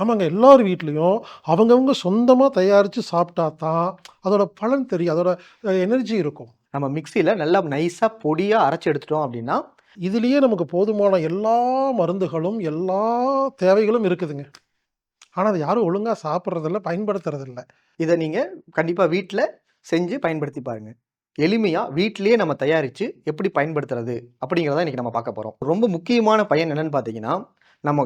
ஆமாங்க. எல்லார் வீட்லயும் அவங்கவங்க சொந்தமா தயாரிச்சு சாப்பிட்டா தான், அதோட பலன் தெரியும். அதோட எனர்ஜி இருக்கும். நம்ம மிக்ஸியில நல்லா நைஸா பொடியா அரைச்சு எடுத்துட்டோம் அப்படின்னா, இதிலேயே நமக்கு போதுமான எல்லா மருந்துகளும், எல்லா தேவைகளும் இருக்குதுங்க. ஆனா, அத யாரும் ஒழுங்கா சாப்பிடுறதில்ல, பயன்படுத்துறதில்ல. இத நீங்க கண்டிப்பா வீட்ல செஞ்சு பயன்படுத்தி பாருங்க. எளிமையா வீட்டிலேயே நம்ம தயாரிச்சு எப்படி பயன்படுத்துறது அப்படிங்கிறத இன்னைக்கு நம்ம பார்க்க போறோம். ரொம்ப முக்கியமான பயன் என்னன்னு பார்த்தீங்கன்னா, நம்ம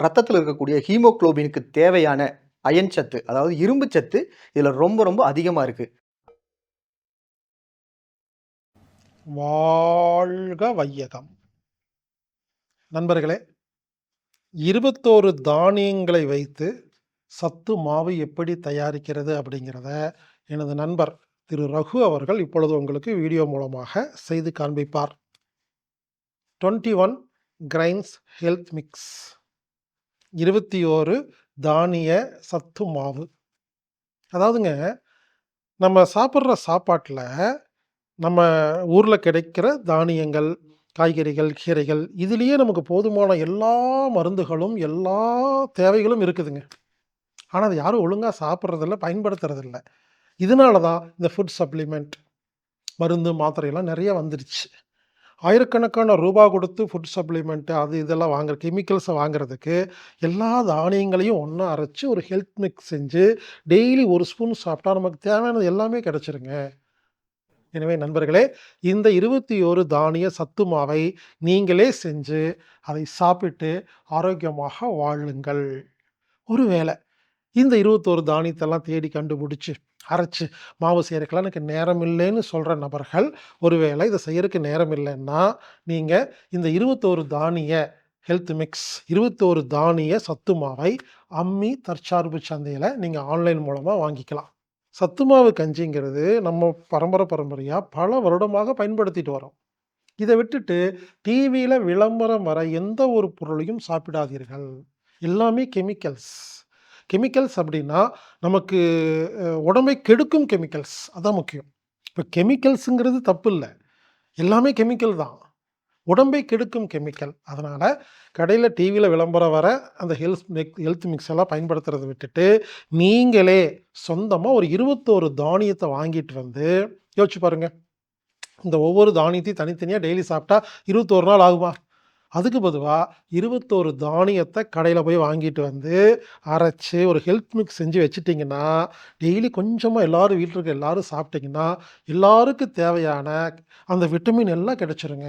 ரத்தத்தில் இருக்கக்கூடிய ஹீமோகுளோபினுக்கு தேவையான அயன் சத்து, அதாவது இரும்பு சத்து இதில் ரொம்ப ரொம்ப அதிகமாக இருக்கு. வாழ்க வையகம்! நண்பர்களே, 21 தானியங்களை வைத்து சத்து மாவு எப்படி தயாரிக்கிறது அப்படிங்கிறத, எனது நண்பர் திரு ரகு அவர்கள் இப்பொழுது உங்களுக்கு வீடியோ மூலமாக செய்து காண்பிப்பார். 21 கிரைன்ஸ் ஹெல்த் மிக்ஸ் 21 தானிய சத்து மாவு. அதாவதுங்க, நம்ம சாப்பிட்ற சாப்பாட்டில் நம்ம ஊரில் கிடைக்கிற தானியங்கள், காய்கறிகள், கீரைகள் இதுலேயே நமக்கு போதுமான எல்லா மருந்துகளும், எல்லா தேவைகளும் இருக்குதுங்க. ஆனால் அது யாரும் ஒழுங்காக சாப்பிட்றதில்ல பயன்படுத்துறதில்ல. இதனால தான் இந்த ஃபுட் சப்ளிமெண்ட், மருந்து, மாத்திரையெல்லாம் நிறைய வந்துடுச்சு ஆயிரக்கணக்கான ரூபா கொடுத்து ஃபுட் சப்ளிமெண்ட் அது இதெல்லாம் வாங்குற கெமிக்கல்ஸை வாங்குறதுக்கு, எல்லா தானியங்களையும் ஒன்றா அரைச்சி ஒரு ஹெல்த் மிக்ஸ் செஞ்சு, டெய்லி ஒரு ஸ்பூன் சாப்பிட்டா நமக்கு தேவையானது எல்லாமே கிடச்சிருங்க எனவே நண்பர்களே, இந்த 21 தானிய சத்து மாவை நீங்களே செஞ்சு, அதை சாப்பிட்டு ஆரோக்கியமாக வாழுங்கள். ஒருவேளை இந்த 21 தானியத்தெல்லாம் தேடி கண்டுபிடிச்சி அரைச்சு மாவு செய்யறதுக்கெல்லாம் எனக்கு நேரம் இல்லைன்னு சொல்கிற நபர்கள், ஒருவேளை இதை செய்யறதுக்கு நேரம் இல்லைன்னா நீங்கள் இந்த 21 தானிய ஹெல்த் மிக்ஸ், 21 தானிய சத்து மாவை அம்மி தற்சார்பு சந்தையில் நீங்கள் ஆன்லைன் மூலமாக வாங்கிக்கலாம். சத்து மாவு கஞ்சிங்கிறது நம்ம பரம்பரை பரம்பரையாக பல வருடமாக பயன்படுத்திட்டு வரோம். இதை விட்டுட்டு டிவியில் விளம்பரம் வர எந்த ஒரு பொருளையும் சாப்பிடாதீர்கள். எல்லாமே கெமிக்கல்ஸ். கெமிக்கல்ஸ் அப்படின்னா, நமக்கு உடம்பை கெடுக்கும் கெமிக்கல்ஸ். அதான் முக்கியம். இப்போ கெமிக்கல்ஸுங்கிறது தப்பு இல்லை எல்லாமே கெமிக்கல் தான். உடம்பை கெடுக்கும் கெமிக்கல். அதனால் கடையில் டிவியில் விளம்பரம் வர அந்த ஹெல்த் மிக் ஹெல்த் மிக்ஸ் எல்லாம் பயன்படுத்துறதை விட்டுட்டு, நீங்களே சொந்தமாக ஒரு இருபத்தோரு தானியத்தை வாங்கிட்டு வந்து யோசிச்சு பாருங்கள் இந்த ஒவ்வொரு தானியத்தையும் தனித்தனியாக டெய்லி சாப்பிட்டா 21 நாள் ஆகுமா? அதுக்கு பொதுவாக இருபத்தோரு தானியத்தை கடையில் போய் வாங்கிட்டு வந்து, அரைச்சு ஒரு ஹெல்த் மிக்ஸ் செஞ்சு வச்சுட்டிங்கன்னா டெய்லி கொஞ்சமாக எல்லோரும் வீட்டில் இருக்க எல்லாரும் சாப்பிட்டிங்கன்னா எல்லாருக்கும் தேவையான அந்த விட்டமின் எல்லாம் கிடைச்சிருங்க.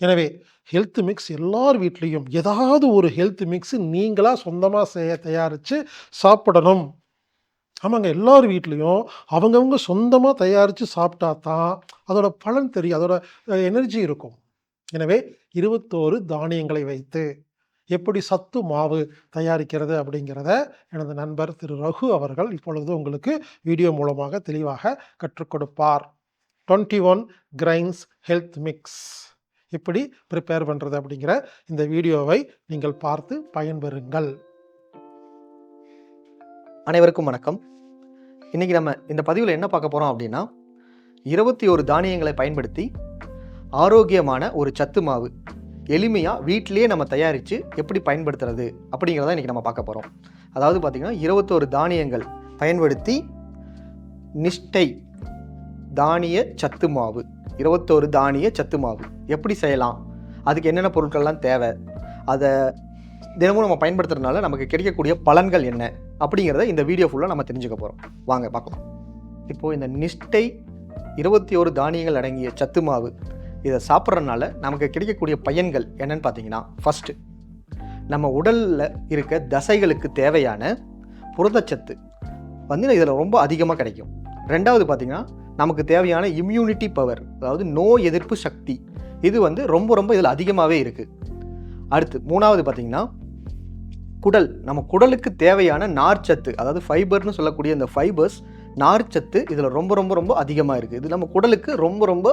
எனவே ஹெல்த் மிக்ஸ் எல்லார் வீட்லேயும் ஏதாவது ஒரு ஹெல்த் மிக்ஸ் நீங்களாக சொந்தமாக செய்ய தயாரித்து சாப்பிடணும். ஆமாங்க. எல்லார் வீட்லேயும் அவங்கவுங்க சொந்தமாக தயாரித்து சாப்பிட்டா தான், அதோட பலன் தெரியும். அதோட எனர்ஜி இருக்கும். எனவே 21 தானியங்களை வைத்து எப்படி சத்து மாவு தயாரிக்கிறது அப்படிங்கிறத, எனது நண்பர் திரு ரகு அவர்கள் இப்பொழுது உங்களுக்கு வீடியோ மூலமாக தெளிவாக கற்றுக் கொடுப்பார். 21 கிரைன்ஸ் ஹெல்த் மிக்ஸ் எப்படி ப்ரிப்பேர் பண்ணுறது அப்படிங்கிற இந்த வீடியோவை நீங்கள் பார்த்து பயன்பெறுங்கள். அனைவருக்கும் வணக்கம். இன்றைக்கி நம்ம இந்த பதிவில் என்ன பார்க்க போகிறோம் அப்படின்னா, 21 தானியங்களை பயன்படுத்தி, ஆரோக்கியமான ஒரு சத்து மாவு, எளிமையாக வீட்டிலேயே நம்ம தயாரித்து எப்படி பயன்படுத்துறது அப்படிங்கிறத இன்றைக்கி நம்ம பார்க்க போகிறோம் அதாவது பார்த்தீங்கன்னா, 21 தானியங்கள் பயன்படுத்தி நிஷ்டை தானிய சத்து மாவு, 21 தானிய சத்து மாவு எப்படி செய்யலாம்? அதுக்கு என்னென்ன பொருட்கள்லாம் தேவை? அதை தினமும் நம்ம பயன்படுத்துறதுனால நமக்கு கிடைக்கக்கூடிய பலன்கள் என்ன? அப்படிங்கிறத இந்த வீடியோ ஃபுல்லாக நம்ம தெரிஞ்சுக்க போகிறோம் வாங்க பார்க்கலாம். இப்போது இந்த நிஷ்டை 21 தானியங்கள் அடங்கிய சத்து மாவு, இதை சாப்பிட்றதுனால நமக்கு கிடைக்கக்கூடிய பயன்கள் என்னன்னு பார்த்தீங்கன்னா, ஃபர்ஸ்ட்டு நம்ம உடலில் இருக்க தசைகளுக்கு தேவையான புரதச்சத்து வந்து இதில் ரொம்ப அதிகமாக கிடைக்கும். ரெண்டாவது பார்த்தீங்கன்னா, நமக்கு தேவையான இம்யூனிட்டி பவர் அதாவது நோய் எதிர்ப்பு சக்தி இது வந்து ரொம்ப ரொம்ப இதில் அதிகமாகவே இருக்குது அடுத்து மூணாவது பார்த்தீங்கன்னா, குடல் நம்ம குடலுக்கு தேவையான நார்ச்சத்து அதாவது ஃபைபர்னு சொல்லக்கூடிய இந்த ஃபைபர்ஸ் நார்ச்சத்து இதில் ரொம்ப ரொம்ப ரொம்ப அதிகமாக இருக்குது இது நம்ம குடலுக்கு ரொம்ப ரொம்ப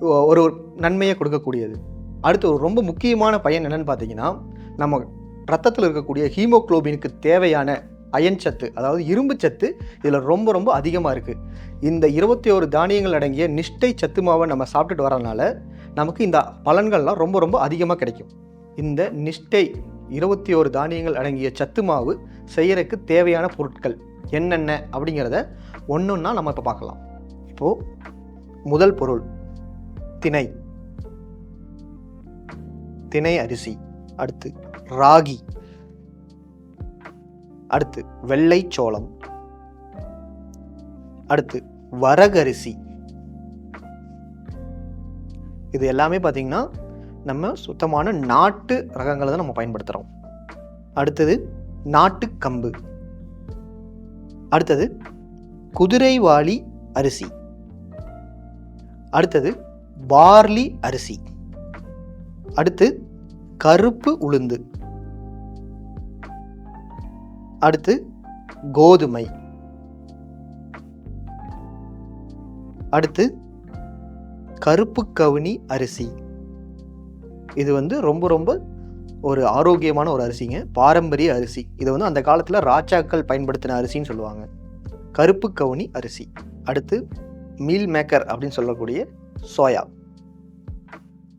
ஒரு நன்மையை கொடுக்கக்கூடியது. அடுத்து ஒரு ரொம்ப முக்கியமான பயன் என்னன்னு பார்த்தீங்கன்னா, நம்ம ரத்தத்தில் இருக்கக்கூடிய ஹீமோகுளோபினுக்கு தேவையான அயன் சத்து அதாவது இரும்பு சத்து இதில் ரொம்ப ரொம்ப அதிகமாக இருக்குது இந்த 21 தானியங்கள் அடங்கிய நிஷ்டை சத்து மாவை நம்ம சாப்பிட்டுட்டு வரனால, நமக்கு இந்த பலன்கள்லாம் ரொம்ப ரொம்ப அதிகமாக கிடைக்கும். இந்த நிஷ்டை இருபத்தி ஒரு தானியங்கள் அடங்கிய சத்து மாவு செய்யறதுக்கு தேவையான பொருட்கள் என்னென்ன அப்படிங்கிறத ஒன்றுன்னா நம்ம இப்போ பார்க்கலாம் இப்போது முதல் பொருள் திணை. திணை அரிசி. அடுத்து ராகி. அடுத்து வெள்ளை சோளம். அடுத்து வரகரிசி இது எல்லாமே பார்த்திங்கன்னா நம்ம சுத்தமான நாட்டு ரகங்களை தான் நம்ம பயன்படுத்துகிறோம் அடுத்தது நாட்டு கம்பு. அடுத்தது குதிரைவாளி அரிசி. அடுத்தது பார்லி அரிசி. அடுத்து கருப்பு உளுந்து. அடுத்து கோதுமை. அடுத்து கருப்பு கவுனி அரிசி. இது வந்து ரொம்ப ரொம்ப ஒரு ஆரோக்கியமான ஒரு அரிசிங்க. பாரம்பரிய அரிசி. இதை வந்து அந்த காலத்தில் ராஜாக்கள் பயன்படுத்தின அரிசின்னு சொல்லுவாங்க. கருப்பு கவுனி அரிசி. அடுத்து மீல் மேக்கர் அப்படின்னு சொல்லக்கூடிய சோயா.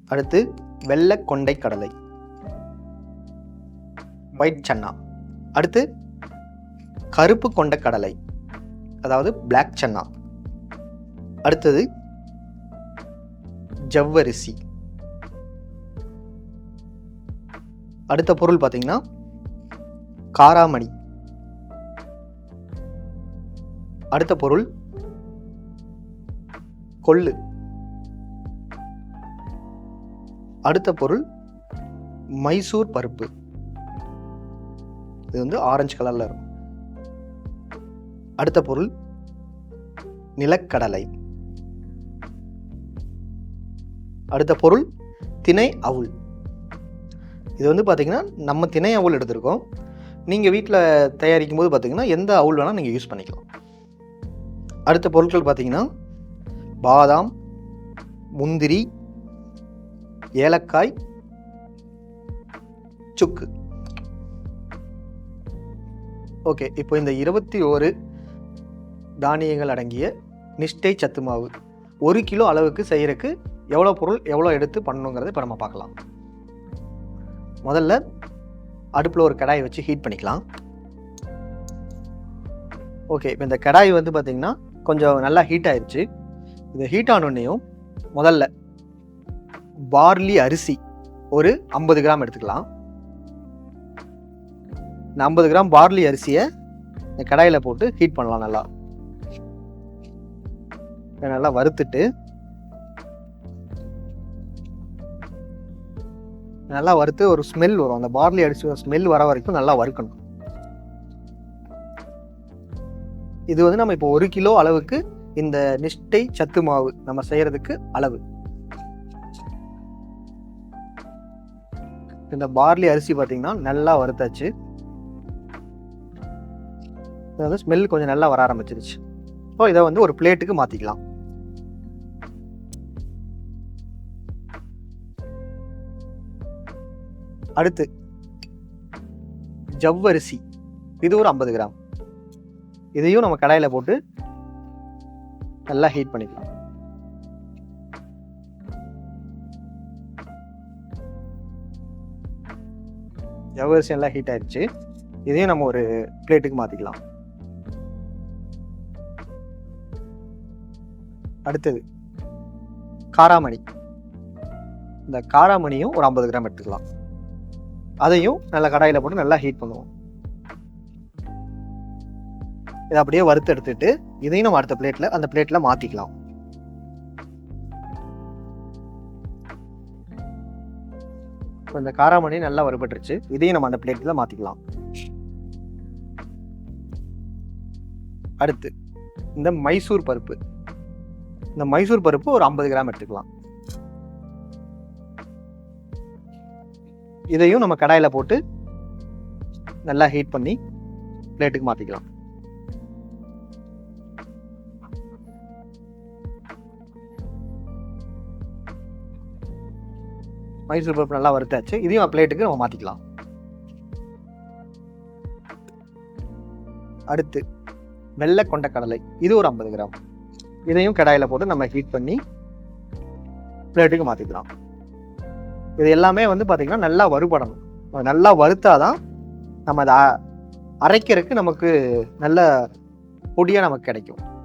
அடுத்து வெள்ளை கொண்டை கடலை. ஒயிட் சன்னா. அடுத்து கருப்பு கொண்ட கடலை. அதாவது பிளாக் சன்னா. அடுத்தது ஜவ்வரிசி. அடுத்த பொருள் பார்த்தீங்கன்னா காராமணி. அடுத்த பொருள் கொள்ளு. அடுத்த பொருள் மைசூர் பருப்பு. இது வந்து ஆரஞ்சு கலரில் இருக்கும். அடுத்த பொருள் நிலக்கடலை. அடுத்த பொருள் திணை அவுள். இது வந்து பார்த்திங்கன்னா நம்ம திணை அவுள் எடுத்திருக்கோம். நீங்கள் வீட்டில் தயாரிக்கும் போது பார்த்தீங்கன்னா எந்த அவுள் வேணால் நீங்கள் யூஸ் பண்ணிக்கலாம். அடுத்த பொருட்கள் பார்த்தீங்கன்னா பாதாம் முந்திரி ஏலக்காய் சுக்கு. ஓகே இப்போ இந்த இருபத்தி ஓரு தானியங்கள் அடங்கிய நிஷ்டை சத்து மாவு ஒரு கிலோ அளவுக்கு செய்கிறக்கு எவ்வளோ பொருள் எவ்வளோ எடுத்து பண்ணணுங்கிறத இப்போ நம்ம பார்க்கலாம். முதல்ல அடுப்பில் ஒரு கடாயை வச்சு ஹீட் பண்ணிக்கலாம். ஓகே இப்போ இந்த கடாய் வந்து பார்த்திங்கன்னா கொஞ்சம் நல்லா ஹீட் ஆயிடுச்சு இது ஹீட் ஆனோடனையும் முதல்ல பார்லி அரிசி. ஒரு ஐம்பது கிராம் எடுத்துக்கலாம். இந்த ஐம்பது கிராம் பார்லி அரிசியை இந்த கடாயில் போட்டு ஹீட் பண்ணலாம் நல்லா. இதை நல்லா வறுத்துட்டு நல்லா வறுத்து ஒரு ஸ்மெல் வரும். அந்த பார்லி அரிசி ஸ்மெல் வர வரைக்கும் நல்லா வறுக்கணும். இது வந்து நம்ம இப்போ ஒரு கிலோ அளவுக்கு இந்த நிஷ்டை சத்து மாவு நம்ம செய்யறதுக்கு அளவு. இந்த பார்லி அரிசி பார்த்தீங்கன்னா நல்லா வறுத்தாச்சு. இது வந்து ஸ்மெல் கொஞ்சம் நல்லா வர ஆரம்பிச்சிருச்சு. ஸோ இதை வந்து ஒரு பிளேட்டுக்கு மாற்றிக்கலாம் அடுத்து ஜவ்வரிசி இது ஒரு ஐம்பது கிராம். இதையும் நம்ம கடாயில் போட்டு நல்லா ஹீட் பண்ணிக்கலாம். ஜவ்வரிசி எல்லாம் ஹீட் ஆயிடுச்சு. இதையும் நம்ம ஒரு பிளேட்டுக்கு மாற்றிக்கலாம் அடுத்தது காராமணி. இந்த காராமணியும் ஒரு ஐம்பது கிராம் எடுத்துக்கலாம். அதையும் நல்லா கடாயில் போட்டு நல்லா ஹீட் பண்ணுவோம். இதை அப்படியே வறுத்து எடுத்துட்டு இதையும் நம்ம அடுத்த பிளேட்டில் அந்த பிளேட்டில் மாற்றிக்கலாம் இப்போ இந்த காராமணி நல்லா வறுபட்டுருச்சு. இதையும் நம்ம அந்த பிளேட்டில் மாற்றிக்கலாம் அடுத்து இந்த மைசூர் பருப்பு. இந்த மைசூர் பருப்பு ஒரு ஐம்பது கிராம் எடுத்துக்கலாம். இதையும் நம்ம கடாயில் போட்டு நல்லா ஹீட் பண்ணி பிளேட்டுக்கு மாற்றிக்கலாம் மைசூர் பருப்பு நல்லா வறுத்தாச்சு. இதையும் பிளேட்டுக்கு நம்ம மாற்றிக்கலாம் அடுத்து வெள்ளை கொண்ட கடலை. இது ஒரு ஐம்பது கிராம். இதையும் கடாயில் போட்டு நம்ம ஹீட் பண்ணி பிளேட்டுக்கு மாற்றிக்கலாம் இது எல்லாமே வந்து பார்த்திங்கன்னா நல்லா வறுபடணும். நல்லா வறுத்தாதான் நம்ம அதை அ- அரைக்கிறதுக்கு நமக்கு நல்ல பொடியாக நமக்கு கிடைக்கும்.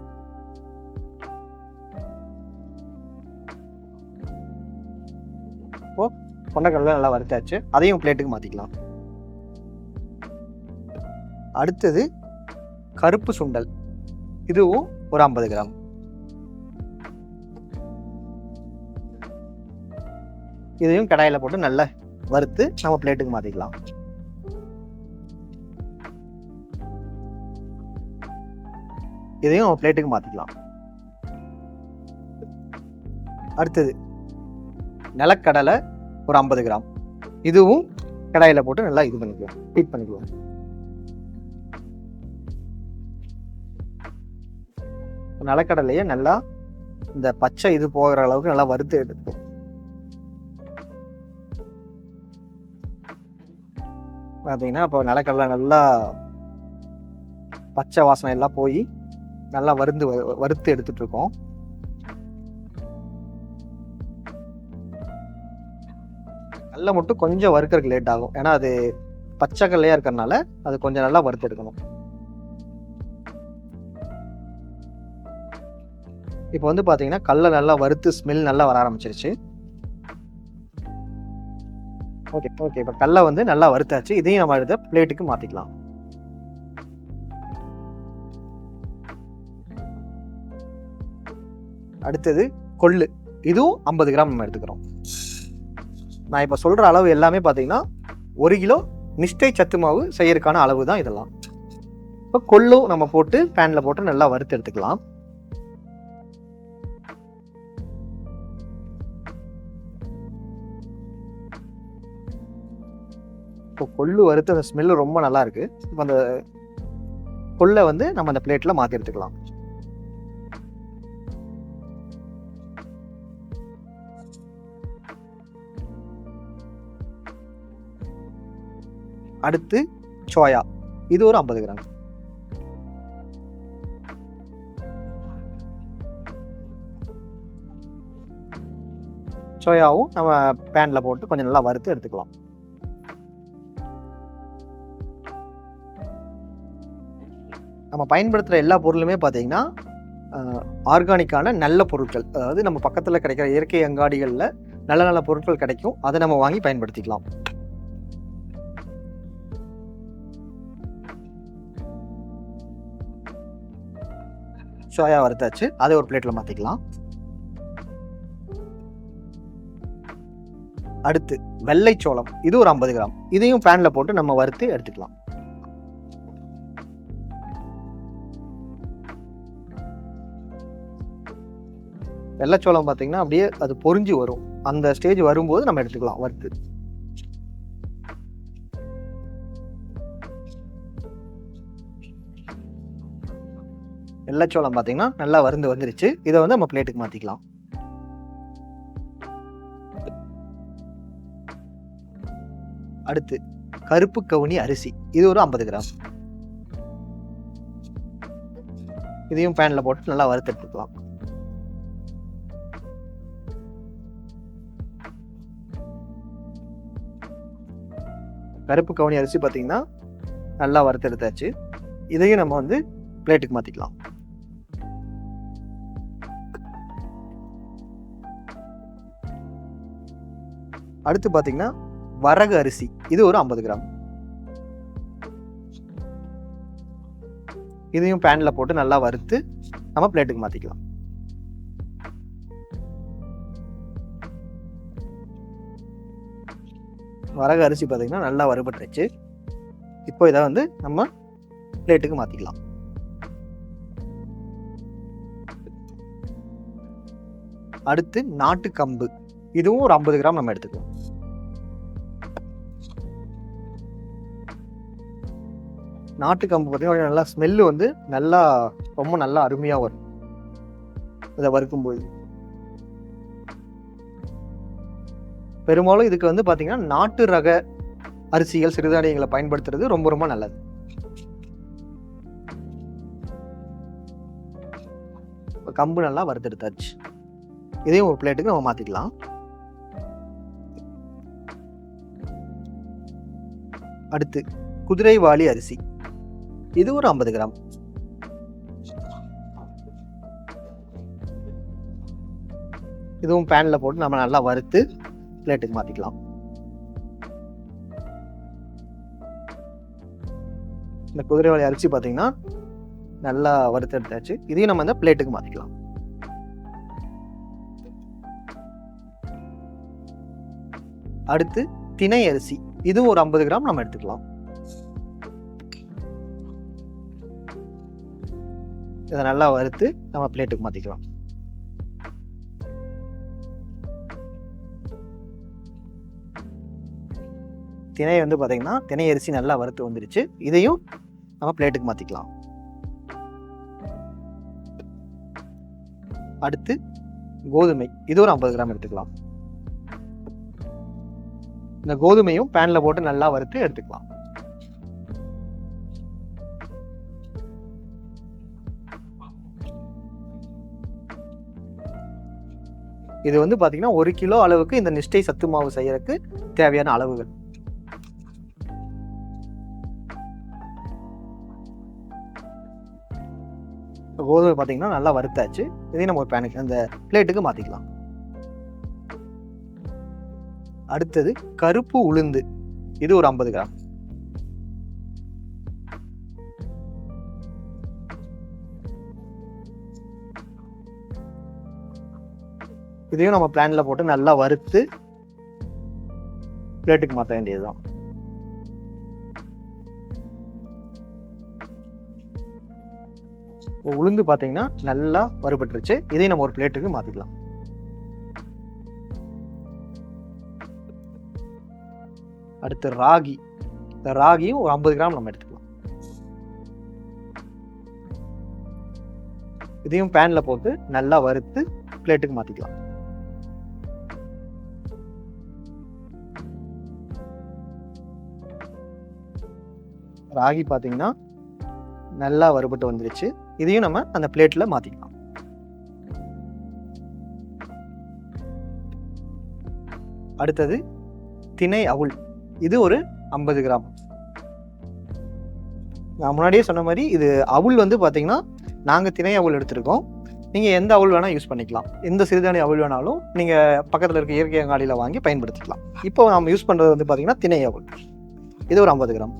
இப்போது கொண்டக்கடலை நல்லா வறுத்தாச்சு. அதையும் பிளேட்டுக்கு மாற்றிக்கலாம் அடுத்தது கருப்பு சுண்டல். இதுவும் ஒரு ஐம்பது கிராம். இதையும் கடாயில் போட்டு நல்லா வறுத்து நம்ம பிளேட்டுக்கு மாற்றிக்கலாம் இதையும் பிளேட்டுக்கு மாற்றிக்கலாம் அடுத்தது நிலக்கடலை ஒரு ஐம்பது கிராம். இதுவும் கடாயில் போட்டு நல்லா இது பண்ணிக்குவோம் ஹீட் பண்ணிக்குவோம் நிலக்கடலையை நல்லா இந்த பச்சை இது போகிற அளவுக்கு நல்லா வறுத்து எடுத்துக்கும் பார்த்தீங்கன்னா இப்போ நிலக்கடலை நல்லா பச்சை வாசனை எல்லாம் போய் நல்லா வருந்து வ- வறுத்து எடுத்துட்டு கடலை மட்டும் கொஞ்சம் வறுக்கறதுக்கு லேட் ஆகும். ஏன்னா அது பச்சை கடலையாக இருக்கிறனால அது கொஞ்சம் நல்லா வறுத்து எடுக்கணும் இப்போ வந்து பார்த்தீங்கன்னா கடலை நல்லா வறுத்து ஸ்மெல் நல்லா வர ஆரம்பிச்சிருச்சு. ஓகே ஓகே இப்போ கடலை வந்து நல்லா வறுத்தாச்சு. இதையும் நம்ம எடுத்த பிளேட்டுக்கு மாற்றிக்கலாம் அடுத்தது கொள்ளு. இதுவும் ஐம்பது கிராம் நம்ம எடுத்துக்கிறோம். நான் இப்போ சொல்கிற அளவு எல்லாமே பார்த்தீங்கன்னா ஒரு கிலோ நிஷ்டை சத்து மாவு செய்யறதுக்கான அளவு தான் இதெல்லாம். இப்போ கொள்ளும் நம்ம போட்டு பேனில் போட்டு நல்லா வறுத்து எடுத்துக்கலாம். இப்போ கொள்ளு வறுத்து அந்த ஸ்மெல்லு ரொம்ப நல்லா இருக்கு. இப்போ அந்த கொள்ளை வந்து நம்ம அந்த பிளேட்டில் மாற்றி எடுத்துக்கலாம். அடுத்து சோயா. இது ஒரு ஐம்பது கிராம். சோயாவும் நம்ம பேனில் போட்டு கொஞ்சம் நல்லா வறுத்து எடுத்துக்கலாம். நம்ம பயன்படுத்துகிற எல்லா பொருளுமே பார்த்தீங்கன்னா ஆர்கானிக்கான நல்ல பொருட்கள். அதாவது நம்ம பக்கத்தில் கிடைக்கிற இயற்கை அங்காடிகளில் நல்ல நல்ல பொருட்கள் கிடைக்கும். அதை நம்ம வாங்கி பயன்படுத்திக்கலாம். சோயா வறுத்தாச்சு. அதை ஒரு பிளேட்டில் மாற்றிக்கலாம் அடுத்து வெள்ளை சோளம். இது ஒரு ஐம்பது கிராம். இதையும் பேனில் போட்டு நம்ம வறுத்து எடுத்துக்கலாம். வெள்ளைச்சோளம் பார்த்தீங்கன்னா அப்படியே அது பொரிஞ்சு வரும். அந்த ஸ்டேஜ் வரும்போது நம்ம எடுத்துக்கலாம் வறுத்து. வெள்ளைச்சோளம் பார்த்தீங்கன்னா நல்லா வருந்து வந்துருச்சு. இதை வந்து நம்ம பிளேட்டுக்கு மாற்றிக்கலாம் அடுத்து கருப்பு கவுனி அரிசி. இது ஒரு ஐம்பது கிராம். இதையும் பேனில் போட்டு நல்லா வறுத்தெடுத்துக்கலாம் கருப்பு கவுனி அரிசி பார்த்தீங்கன்னா நல்லா வறுத்து எடுத்தாச்சு. இதையும் நம்ம வந்து பிளேட்டுக்கு மாற்றிக்கலாம் அடுத்து பார்த்தீங்கன்னா வரகு அரிசி. இது ஒரு ஐம்பது கிராம். இதையும் பேனில் போட்டு நல்லா வறுத்து நம்ம பிளேட்டுக்கு மாற்றிக்கலாம் வரகு அரிசி பார்த்தீங்கன்னா நல்லா வறுபட்டுருச்சு. இப்போ இதை வந்து நம்ம பிளேட்டுக்கு மாற்றிக்கலாம் அடுத்து நாட்டு கம்பு இதுவும் ஒரு ஐம்பது கிராம் நம்ம எடுத்துக்கலாம் நாட்டு கம்பு பார்த்தீங்கன்னா நல்லா ஸ்மெல்லு வந்து நல்லா ரொம்ப நல்லா அருமையாக வரும். இதை வறுக்கும்போது. பெரும்பாலும் இதுக்கு வந்து பார்த்தீங்கன்னா நாட்டு ரக அரிசிகள் சிறுதானியங்களை பயன்படுத்துறது ரொம்ப ரொம்ப நல்லது. கம்பு நல்லா வறுத்தெடுத்தாச்சு. இதையும் ஒரு பிளேட்டுக்கு நம்ம மாற்றிக்கலாம் அடுத்து குதிரைவாளி அரிசி. இது ஒரு ஐம்பது கிராம். இதுவும் பேனில் போட்டு நம்ம நல்லா வறுத்து பிளேட்டுக்கு மாற்றிக்கலாம் இந்த குதிரைவாலி அரிசி பார்த்தீங்கன்னா நல்லா வறுத்து எடுத்தாச்சு. இதையும் நம்ம இந்த பிளேட்டுக்கு மாற்றிக்கலாம் அடுத்து திணை அரிசி. இதுவும் ஒரு ஐம்பது கிராம் நம்ம எடுத்துக்கலாம். இதை நல்லா வறுத்து நம்ம பிளேட்டுக்கு மாற்றிக்கலாம் திணை வந்து பார்த்தீங்கன்னா திணை அரிசி நல்லா வறுத்து வந்துருச்சு. இதையும் நம்ம பிளேட்டுக்கு மாற்றிக்கலாம் அடுத்து கோதுமை. இது ஒரு ஐம்பது கிராம் எடுத்துக்கலாம். இந்த கோதுமையும் பேனில் போட்டு நல்லா வறுத்து எடுத்துக்கலாம். இது வந்து பார்த்தீங்கன்னா ஒரு கிலோ அளவுக்கு இந்த நிஷ்டை சத்து மாவு செய்யறதுக்கு தேவையான அளவுகள். கோதுமை பார்த்தீங்கன்னா நல்லா வறுத்தாச்சு. இதையும் நம்ம ஒரு பேனுக்கு அந்த பிளேட்டுக்கு மாற்றிக்கலாம் அடுத்தது கருப்பு உளுந்து. இது ஒரு ஐம்பது கிராம். இதையும் நம்ம பிளான்ல போட்டு நல்லா வறுத்து பிளேட்டுக்கு மாற்ற வேண்டியதுதான். உளுந்து பார்த்தீங்கன்னா நல்லா வறுபட்டுருச்சு. இதையும் நம்ம ஒரு பிளேட்டுக்கு மாற்றிக்கலாம் அடுத்து ராகி. இந்த ராகியும் ஒரு ஐம்பது கிராம் நம்ம எடுத்துக்கலாம். இதையும் பேனில் போட்டு நல்லா வறுத்து பிளேட்டுக்கு மாற்றிக்கலாம் ராகி பார்த்தீங்கன்னா நல்லா வறுபட்டு வந்துருச்சு. இதையும் நம்ம அந்த பிளேட்டில் மாற்றிக்கலாம் அடுத்தது திணை அவுள். இது ஒரு ஐம்பது கிராம். நான் முன்னாடியே சொன்ன மாதிரி இது அவுள் வந்து பார்த்தீங்கன்னா நாங்கள் திணை அவுள் எடுத்திருக்கோம். நீங்கள் எந்த அவுள் வேணால் யூஸ் பண்ணிக்கலாம். எந்த சிறுதானிய அவுள் வேணாலும் நீங்கள் பக்கத்தில் இருக்க இயற்கை அங்காடியில் வாங்கி பயன்படுத்திக்கலாம். இப்போ நம்ம யூஸ் பண்ணுறது வந்து பார்த்தீங்கன்னா திணை அவுள். இது ஒரு ஐம்பது கிராம்.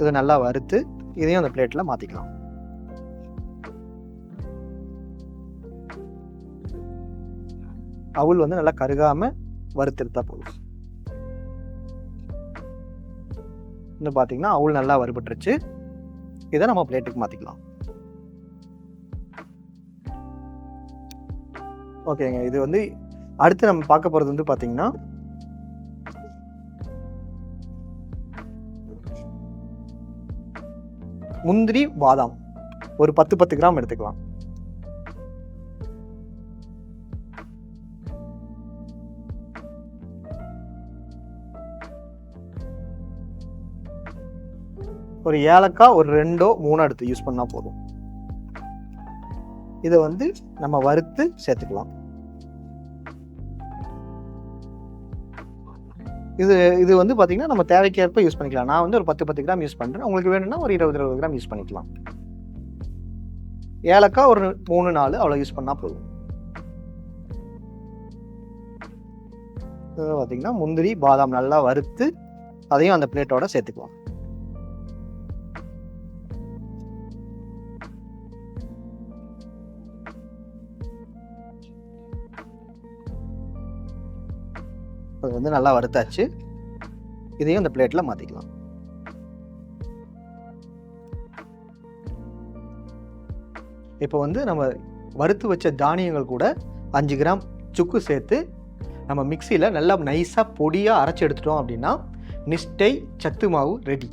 இதை நல்லா வறுத்து இதையும் அந்த பிளேட்டில் மாற்றிக்கலாம் அவுள் வந்து நல்லா கருகாமல் வறுத்தெடுத்தா போதும். இன்னும் பார்த்தீங்கன்னா அவுள் நல்லா வறுபட்டுருச்சு. இதை நம்ம பிளேட்டுக்கு மாற்றிக்கலாம் ஓகேங்க இது வந்து அடுத்து நம்ம பார்க்க போகிறது வந்து பார்த்தீங்கன்னா முந்திரி பாதாம். ஒரு பத்து பத்து கிராம் எடுத்துக்கலாம். ஒரு ஏலக்காய் ஒரு ரெண்டோ மூணோ எடுத்து யூஸ் பண்ணால் போதும். இதை வந்து நம்ம வறுத்து சேர்த்துக்கலாம். இது இது வந்து பார்த்தீங்கன்னா நம்ம தேவைக்கேற்ப யூஸ் பண்ணிக்கலாம். நான் வந்து ஒரு பத்து பத்து கிராம் யூஸ் பண்ணுறேன் உங்களுக்கு வேணும்னா ஒரு இருபது இருபது கிராம் யூஸ் பண்ணிக்கலாம். ஏலக்காய் ஒரு மூணு நாலு அவ்வளோ யூஸ் பண்ணால் போதும். பார்த்தீங்கன்னா முந்திரி பாதாம் நல்லா வறுத்து அதையும் அந்த பிளேட்டோட சேர்த்துக்கலாம். வந்து நல்லா வறுத்தாச்சு. இதையும் இந்த பிளேட்டில் மாற்றிக்கலாம் இப்போ வந்து நம்ம வறுத்து வச்ச தானியங்கள் கூட அஞ்சு கிராம் சுக்கு சேர்த்து நம்ம மிக்சியில் நல்லா நைஸாக பொடியாக அரைச்சி எடுத்துட்டோம் அப்படின்னா நிஷ்டை சத்து மாவு ரெடி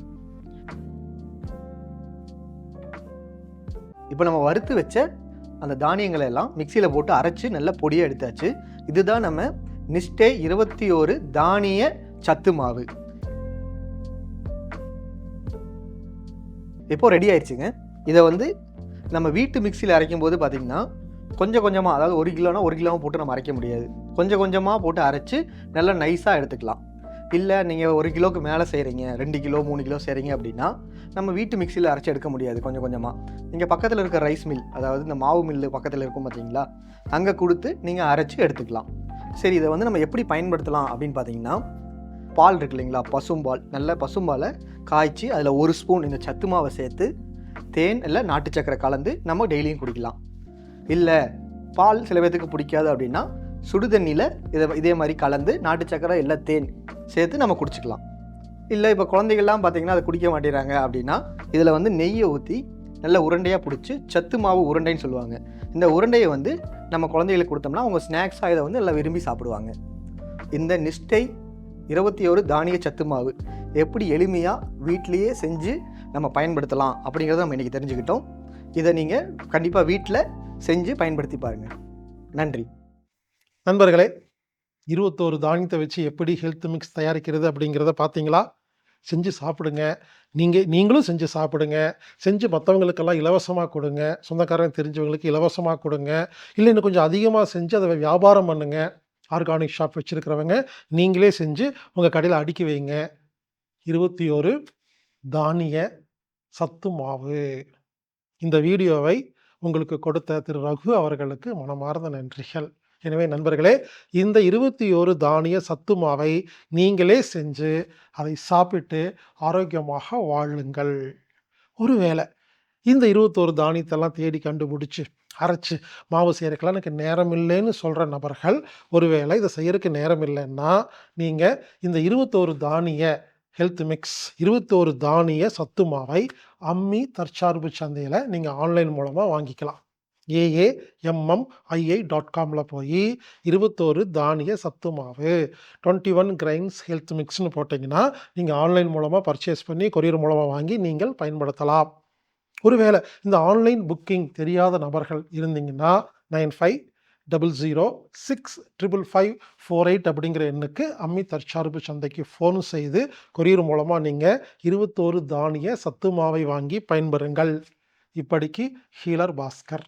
இப்போ நம்ம வறுத்து வச்ச அந்த தானியங்களை எல்லாம் மிக்சியில் போட்டு அரைச்சு நல்லா பொடியாக எடுத்தாச்சு. இதுதான் நம்ம நிஸ்டே இருபத்தி ஒரு தானிய சத்து மாவு இப்போ ரெடி ஆயிடுச்சுங்க. இதை வந்து நம்ம வீட்டு மிக்சியில் அரைக்கும் போது பார்த்தீங்கன்னா கொஞ்சம் கொஞ்சமாக அதாவது ஒரு கிலோனா ஒரு கிலோவும் போட்டு நம்ம அரைக்க முடியாது. கொஞ்சம் கொஞ்சமாக போட்டு அரைச்சி நல்லா நைஸாக எடுத்துக்கலாம். இல்லை நீங்கள் ஒரு கிலோக்கு மேலே செய்கிறீங்க ரெண்டு கிலோ மூணு கிலோ செய்கிறீங்க அப்படின்னா நம்ம வீட்டு மிக்சியில் அரைச்சி எடுக்க முடியாது கொஞ்சம் கொஞ்சமாக நீங்கள் பக்கத்தில் இருக்க ரைஸ் மில் அதாவது இந்த மாவு மில்லு பக்கத்தில் இருக்கும் பார்த்தீங்களா அங்கே கொடுத்து நீங்கள் அரைச்சி எடுத்துக்கலாம். சரி இதை வந்து நம்ம எப்படி பயன்படுத்தலாம் அப்படின்னு பார்த்தீங்கன்னா பால் இருக்கு இல்லைங்களா? பசும்பால் நல்ல பசும்பாலை காய்ச்சி அதில் ஒரு ஸ்பூன் இந்த சத்து மாவை சேர்த்து தேன் இல்லை நாட்டு சக்கரை கலந்து நம்ம டெய்லியும் குடிக்கலாம். இல்லை பால் சில பேர்த்துக்கு பிடிக்காது அப்படின்னா சுடு தண்ணியில் இதை இதே மாதிரி கலந்து நாட்டு சக்கரை இல்லை தேன் சேர்த்து நம்ம குடிச்சிக்கலாம். இல்லை இப்போ குழந்தைகள்லாம் பார்த்தீங்கன்னா அதை குடிக்க மாட்டேறாங்க அப்படின்னா இதில் வந்து நெய்யை ஊற்றி நல்ல உருண்டையாக பிடிச்சி சத்து மாவு உருண்டைன்னு சொல்லுவாங்க. இந்த உருண்டையை வந்து நம்ம குழந்தைகளுக்கு கொடுத்தோம்னா அவங்க ஸ்நாக்ஸாக இதை வந்து நல்லா விரும்பி சாப்பிடுவாங்க. இந்த நிஷ்டை இருபத்தி ஒரு தானிய சத்து மாவு எப்படி எளிமையாக வீட்டிலையே செஞ்சு நம்ம பயன்படுத்தலாம் அப்படிங்கிறத நம்ம இன்றைக்கி தெரிஞ்சுக்கிட்டோம். இதை நீங்கள் கண்டிப்பாக வீட்டில் செஞ்சு பயன்படுத்தி பாருங்கள் நன்றி. நண்பர்களே இருபத்தோரு தானியத்தை வச்சு எப்படி ஹெல்த் மிக்ஸ் தயாரிக்கிறது அப்படிங்கிறத பார்த்தீங்களா? செஞ்சு சாப்பிடுங்க. நீங்கள் நீங்களும் செஞ்சு சாப்பிடுங்க. செஞ்சு மற்றவங்களுக்கெல்லாம் இலவசமாக கொடுங்க. சொந்தக்காரங்க தெரிஞ்சவங்களுக்கு இலவசமாக கொடுங்க. இல்லை இன்னும் கொஞ்சம் அதிகமாக செஞ்சு அதை வியாபாரம் பண்ணுங்க. ஆர்கானிக் ஷாப் வச்சுருக்கிறவங்க நீங்களே செஞ்சு உங்கள் கடையில் அடுக்கி வைங்க. இருபத்தி ஒரு தானிய சத்து மாவு. இந்த வீடியோவை உங்களுக்கு கொடுத்த திரு ரகு அவர்களுக்கு மனமார்ந்த நன்றிகள். எனவே நண்பர்களே இந்த இருபத்தி ஒரு தானிய சத்து மாவை நீங்களே செஞ்சு அதை சாப்பிட்டு ஆரோக்கியமாக வாழுங்கள். ஒருவேளை இந்த இருபத்தோரு தானியத்தெல்லாம் தேடி கண்டுபிடிச்சி அரைச்சு மாவு செய்யறதுக்கெல்லாம் எனக்கு நேரம் இல்லைன்னு சொல்கிற நபர்கள் ஒருவேளை இதை செய்யறதுக்கு நேரம் இல்லைன்னா நீங்கள் இந்த இருபத்தோரு தானிய ஹெல்த் மிக்ஸ் இருபத்தோரு தானிய சத்து மாவை அம்மி தற்சார்பு சந்தையில் நீங்கள் ஆன்லைன் மூலமாக வாங்கிக்கலாம். ஏஏஎம்எம்ஐஐ டாட் காமில் போய் இருபத்தோரு தானிய சத்து மாவு. டுவெண்ட்டி ஒன் கிரைன்ஸ் ஹெல்த் மிக்ஸ்னு போட்டிங்கன்னா நீங்கள் ஆன்லைன் மூலமாக பர்ச்சேஸ் பண்ணி கொரியர் மூலமாக வாங்கி நீங்கள் பயன்படுத்தலாம். ஒருவேளை இந்த ஆன்லைன் புக்கிங் தெரியாத நபர்கள் இருந்தீங்கன்னா nine five double zero six triple five four eight அப்படிங்கிற எண்ணுக்கு அம்மி தற்சார்பு சந்தைக்கு ஃபோன் செய்து கொரியர் மூலமாக நீங்கள் இருபத்தோரு தானிய சத்து மாவை வாங்கி பயன்பெறுங்கள். இப்படிக்கு ஹீலர் பாஸ்கர்.